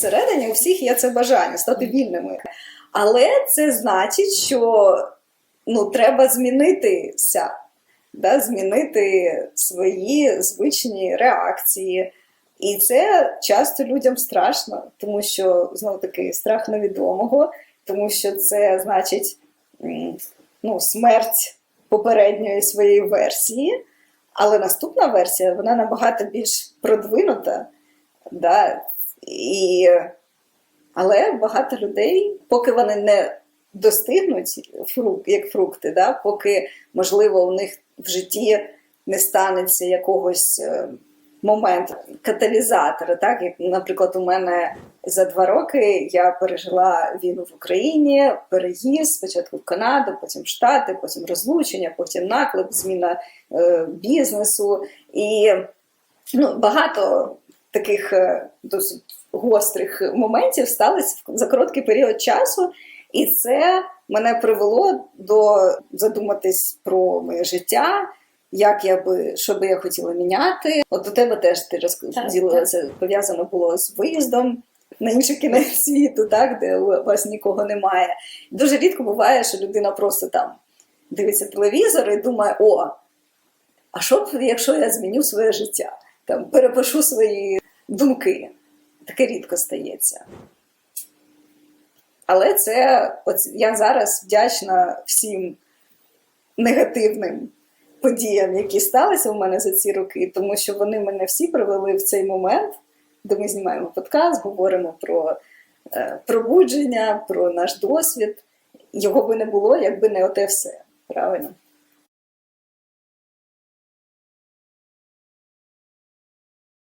всередині у всіх є це бажання стати вільними. Але це значить, що ну, треба змінитися, да, змінити свої звичні реакції. І це часто людям страшно, тому що знову таки страх невідомого, тому що це значить ну, смерть попередньої своєї версії. Але наступна версія вона набагато більш продвинута. Да? І... Але багато людей, поки вони не достигнуть фрук, як фрукти, да? поки, можливо, у них в житті не станеться якогось е, моменту каталізатора. Так? Як, наприклад, у мене за два роки я пережила війну в Україні, переїзд спочатку в Канаду, потім в Штати, потім розлучення, потім наклеп, зміна е, бізнесу. І ну, багато таких е, досить гострих моментів сталося за короткий період часу, і це мене привело до задуматись про моє життя. Як я би що би я хотіла міняти? От до тебе теж ти розділила це пов'язано було з виїздом на інший кінець світу, так де у вас нікого немає. Дуже рідко буває, що людина просто там дивиться телевізор і думає: о, а що б, якщо я зміню своє життя? Там перепишу свої думки. Таке рідко стається. Але це от я зараз вдячна всім негативним подіям, які сталися у мене за ці роки, тому що вони мене всі привели в цей момент, де ми знімаємо подкаст, говоримо про е, пробудження, про наш досвід. Його би не було, якби не оте все. Правильно?